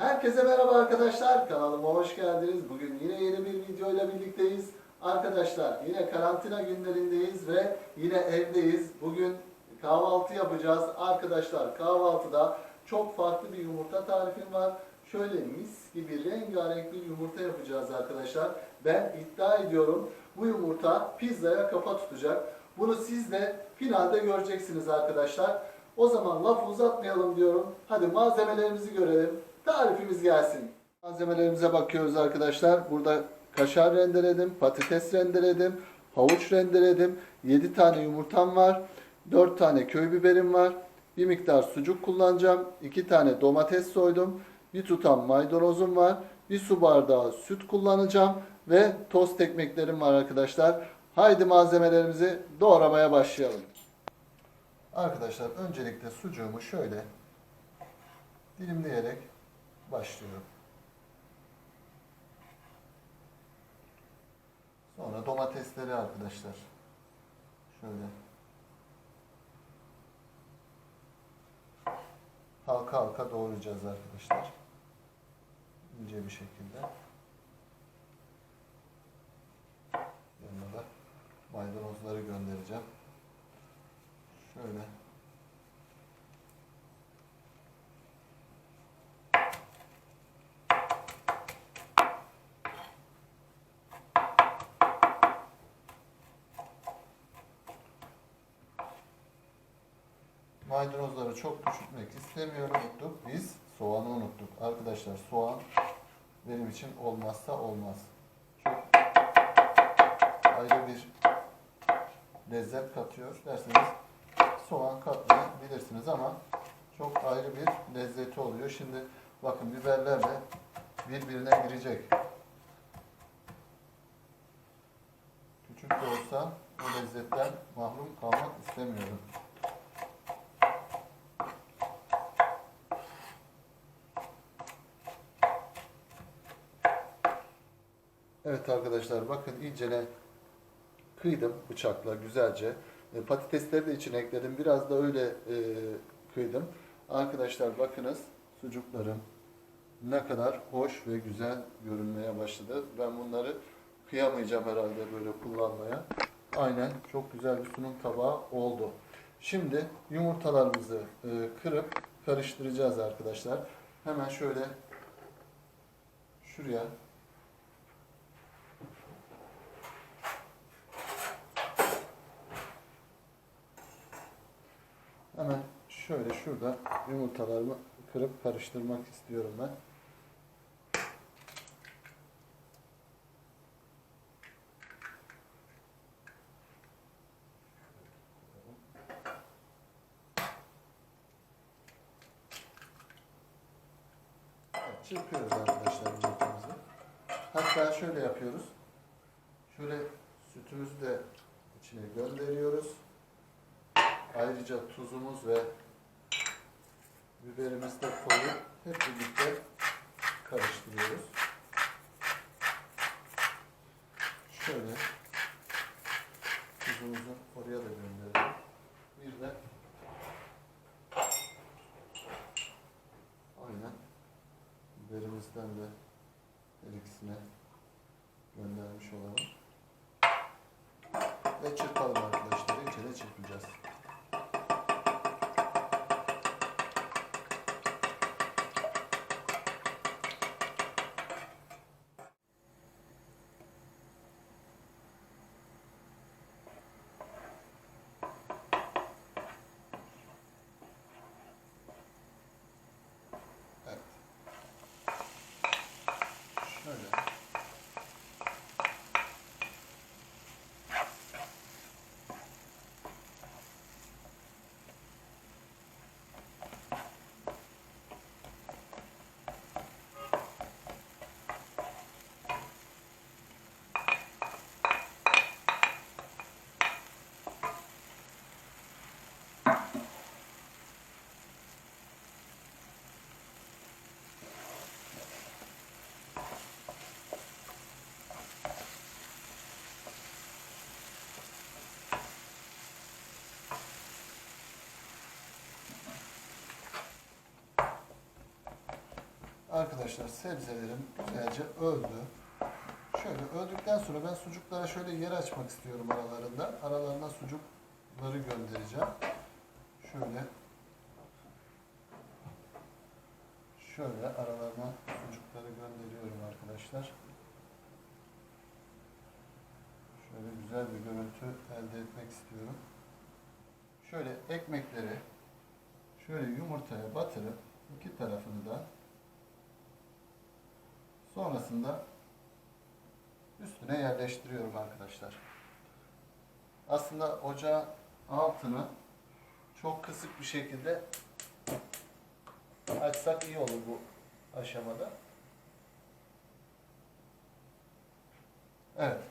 Herkese merhaba arkadaşlar. Kanalıma hoş geldiniz. Bugün yine yeni bir video ile birlikteyiz. Arkadaşlar yine karantina günlerindeyiz ve yine evdeyiz. Bugün kahvaltı yapacağız. Arkadaşlar kahvaltıda çok farklı bir yumurta tarifim var. Şöyle mis gibi rengarenk bir yumurta yapacağız arkadaşlar. Ben iddia ediyorum bu yumurta pizzaya kafa tutacak. Bunu siz de finalde göreceksiniz arkadaşlar. O zaman lafı uzatmayalım diyorum. Hadi malzemelerimizi görelim. Tarifimiz gelsin. Malzemelerimize bakıyoruz arkadaşlar. Burada kaşar rendeledim, patates rendeledim, havuç rendeledim. 7 tane yumurtam var. 4 tane köy biberim var. Bir miktar sucuk kullanacağım. 2 tane domates soydum. Bir tutam maydanozum var. Bir su bardağı süt kullanacağım. Ve tost ekmeklerim var arkadaşlar. Haydi malzemelerimizi doğramaya başlayalım. Arkadaşlar öncelikle sucuğumu şöyle dilimleyerek başlıyorum. Sonra domatesleri arkadaşlar şöyle halka halka doğrayacağız arkadaşlar. İnce bir şekilde. Yanına da maydanozları göndereceğim. Şöyle. Maydanozları çok küçültmek istemiyorum. Unuttuk. Biz soğanı unuttuk. Arkadaşlar soğan benim için olmazsa olmaz. Çok ayrı bir lezzet katıyor derseniz soğan katmayabilirsiniz ama çok ayrı bir lezzeti oluyor. Şimdi bakın biberler de birbirine girecek. Küçük de olsa bu lezzetten mahrum kalmak istemiyorum. Evet arkadaşlar bakın iyicene kıydım bıçakla güzelce. E, patatesleri de içine ekledim. Biraz da öyle e, kıydım. Arkadaşlar bakınız sucuklarım ne kadar hoş ve güzel görünmeye başladı. Ben bunları kıyamayacağım herhalde böyle kullanmaya. Aynen çok güzel bir sunum tabağı oldu. Şimdi yumurtalarımızı e, kırıp karıştıracağız arkadaşlar. Hemen şöyle şuraya Hemen şöyle şurada yumurtalarımı kırıp karıştırmak istiyorum ben. Çırpıyoruz arkadaşlar yumurtamızı. Hatta şöyle yapıyoruz. Şöyle sütümüzü de içine gönderiyoruz. Ayrıca tuzumuz ve biberimizi de koyup hep birlikte karıştırıyoruz. Şöyle tuzumuzu oraya da gönderelim. Bir de aynen biberimizden de her ikisine göndermiş olalım. Ve çırpalım arkadaşlar. İçine çırpacağız. Evet. Şöyle. Arkadaşlar sebzelerim güzelce öldü. Şöyle öldükten sonra ben sucuklara şöyle yer açmak istiyorum aralarında. Aralarına sucukları göndereceğim. Şöyle şöyle aralarına sucukları gönderiyorum arkadaşlar. Şöyle güzel bir görüntü elde etmek istiyorum. Şöyle ekmekleri şöyle yumurtaya batırıp iki tarafını da sonrasında üstüne yerleştiriyorum arkadaşlar. Aslında ocağın altını çok kısık bir şekilde açsak iyi olur bu aşamada. Evet.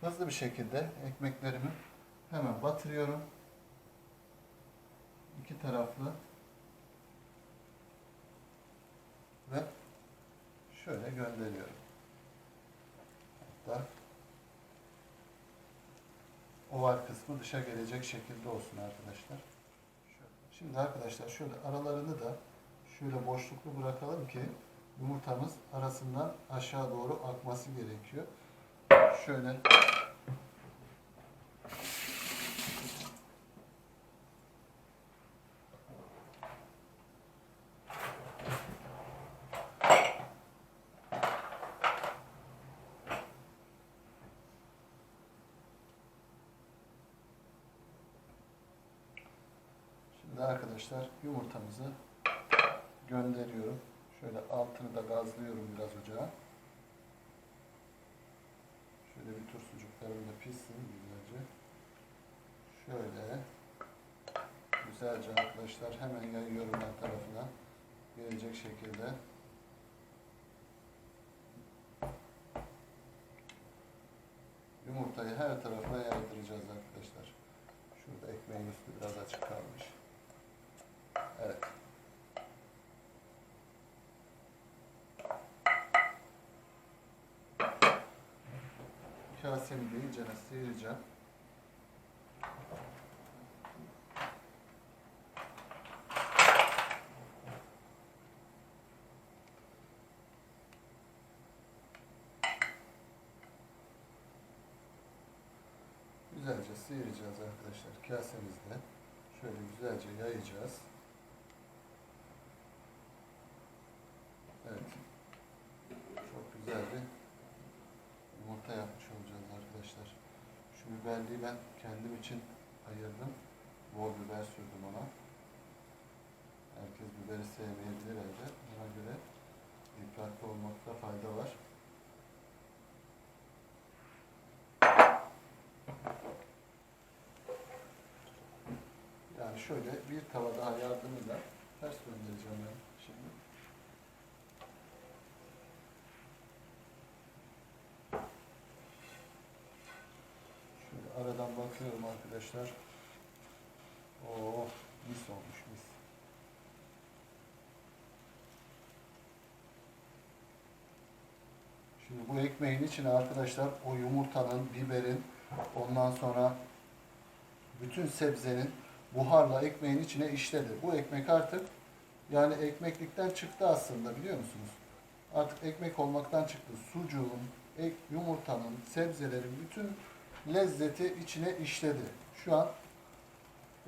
Hızlı bir şekilde ekmeklerimi hemen batırıyorum. İki taraflı ve şöyle gönderiyorum. Hatta oval kısmı dışa gelecek şekilde olsun arkadaşlar. Şimdi arkadaşlar şöyle aralarını da şöyle boşluklu bırakalım ki yumurtamız arasından aşağı doğru akması gerekiyor. Şöyle Şimdi arkadaşlar yumurtamızı gönderiyorum. Şöyle altını da gazlıyorum biraz ocağa. Şöyle bir tur sucuklarım da pişsin güzelce. Şöyle güzelce arkadaşlar hemen yayıyorum her tarafına gelecek şekilde. Yumurtayı her tarafa yaydıracağız arkadaşlar. Şurada ekmeğin üstü biraz açık kalmış. Evet. Kasemi de iyicene sıyıracağım. Güzelce sıyıracağız arkadaşlar kasemizde. Şöyle güzelce yayacağız. Evet. Çok güzel bir yumurta yapmış olacağız arkadaşlar. Şu biberliği ben kendim için ayırdım. Bol biber sürdüm ona. Herkes biberi sevmeyebilir evde. Ona göre dikkatli olmakta fayda var. Yani şöyle bir tava daha yardımıyla ters göndereceğim ben şimdi. Şöyle aradan bakıyorum arkadaşlar. Oo, mis olmuş mis. Şimdi bu ekmeğin içine arkadaşlar o yumurtanın, biberin, ondan sonra bütün sebzenin buharla ekmeğin içine işledi. Bu ekmek artık yani ekmeklikten çıktı aslında biliyor musunuz? Artık ekmek olmaktan çıktı. Sucuğun, ek, yumurtanın, sebzelerin bütün lezzeti içine işledi. Şu an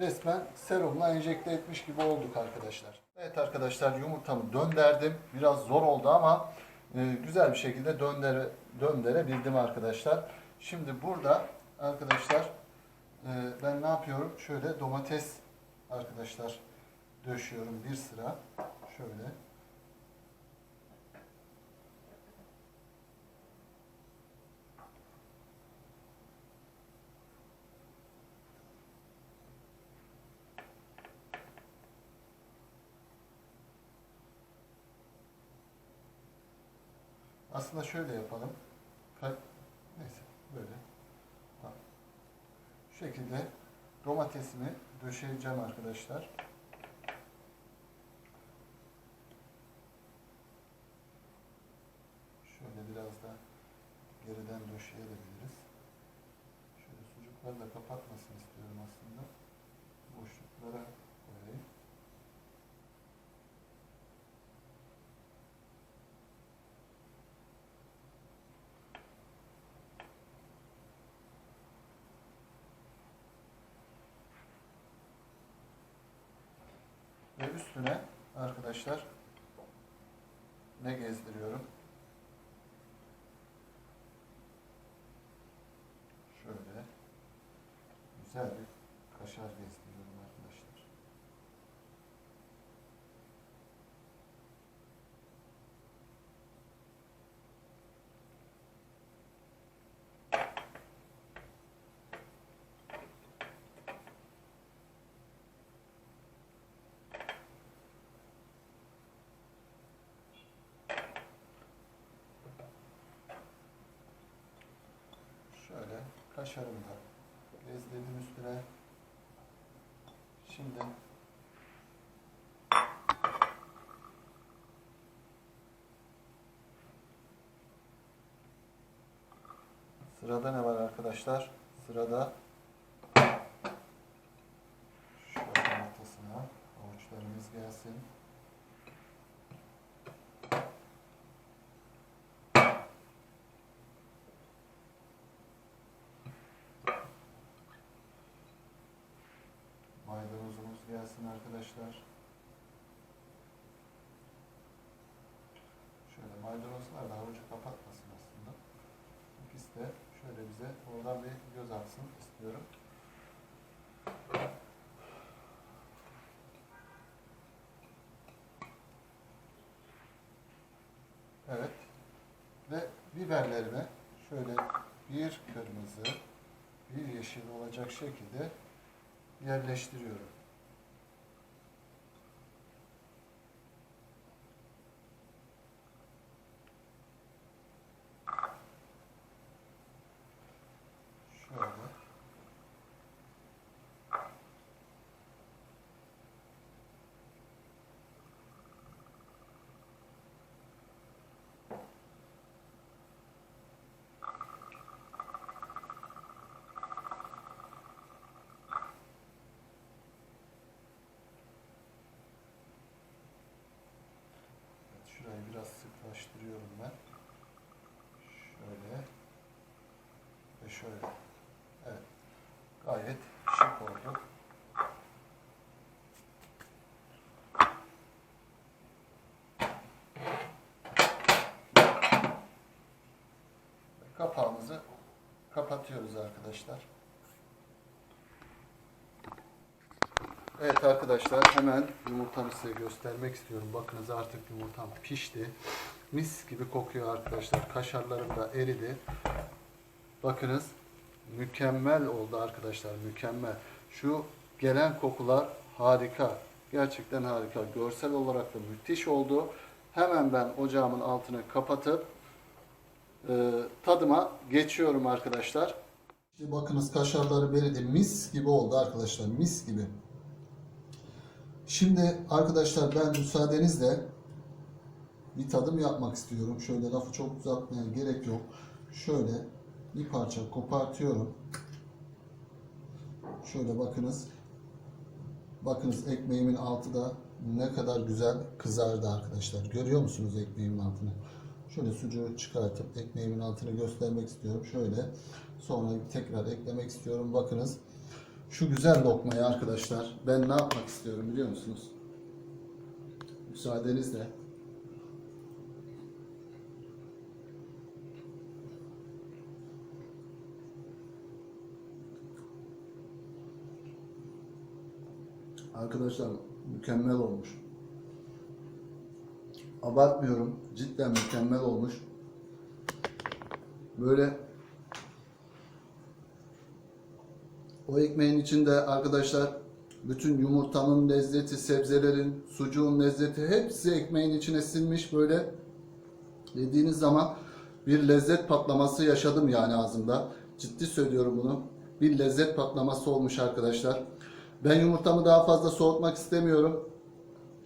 resmen serumla enjekte etmiş gibi olduk arkadaşlar. Evet arkadaşlar yumurtamı dönderdim. Biraz zor oldu ama e, güzel bir şekilde döndere, döndürebildim arkadaşlar. Şimdi burada arkadaşlar e, ben ne yapıyorum? Şöyle domates arkadaşlar döşüyorum bir sıra. Şöyle. Aslında şöyle yapalım. Neyse böyle. Şu şekilde domatesimi döşeyeceğim arkadaşlar. Şöyle biraz da geriden döşeyebiliriz. Şöyle sucukları da kapatmasın istiyorum aslında. Boşluklara Ve üstüne arkadaşlar ne gezdiriyorum? Şöyle güzel bir kaşar gezdiriyorum arkadaşlar. Şöyle kaşarımı da bezledim üstüne. Şimdi Sırada ne var arkadaşlar? Sırada şöyle ortasına avuçlarımız gelsin. Maydanozumuz gelsin arkadaşlar. Şöyle maydanozlar da havucu kapatmasın aslında. İkisi de şöyle bize oradan bir göz atsın istiyorum. Evet. Ve biberlerimi şöyle bir kırmızı, bir yeşil olacak şekilde yerleştiriyorum. Şöyle. Şurayı biraz sıklaştırıyorum ben. Şöyle ve şöyle. Evet. Gayet şık oldu. Kapağımızı kapatıyoruz arkadaşlar. Evet arkadaşlar hemen yumurtamı size göstermek istiyorum. Bakınız artık yumurtam pişti. Mis gibi kokuyor arkadaşlar. Kaşarlarım da eridi. Bakınız mükemmel oldu arkadaşlar. Mükemmel. Şu gelen kokular harika. Gerçekten harika. Görsel olarak da müthiş oldu. Hemen ben ocağımın altını kapatıp e, tadıma geçiyorum arkadaşlar. İşte bakınız kaşarları beridi. Mis gibi oldu arkadaşlar. Mis gibi. Şimdi arkadaşlar ben müsaadenizle bir tadım yapmak istiyorum. Şöyle lafı çok uzatmaya gerek yok. Şöyle bir parça kopartıyorum. Şöyle bakınız. Bakınız ekmeğimin altı da ne kadar güzel kızardı arkadaşlar. Görüyor musunuz ekmeğimin altını? Şöyle sucuğu çıkartıp ekmeğimin altını göstermek istiyorum. Şöyle sonra tekrar eklemek istiyorum. Bakınız. Şu güzel lokmayı arkadaşlar ben ne yapmak istiyorum biliyor musunuz? Müsaadenizle. Arkadaşlar mükemmel olmuş. Abartmıyorum. Cidden mükemmel olmuş. Böyle O ekmeğin içinde arkadaşlar bütün yumurtanın lezzeti, sebzelerin, sucuğun lezzeti hepsi ekmeğin içine sinmiş böyle yediğiniz zaman bir lezzet patlaması yaşadım yani ağzımda. Ciddi söylüyorum bunu. Bir lezzet patlaması olmuş arkadaşlar. Ben yumurtamı daha fazla soğutmak istemiyorum.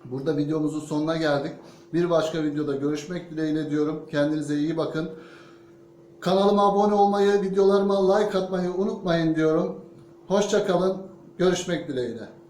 Burada videomuzun sonuna geldik. Bir başka videoda görüşmek dileğiyle diyorum. Kendinize iyi bakın. Kanalıma abone olmayı, videolarıma like atmayı unutmayın diyorum. Hoşça kalın. Görüşmek dileğiyle.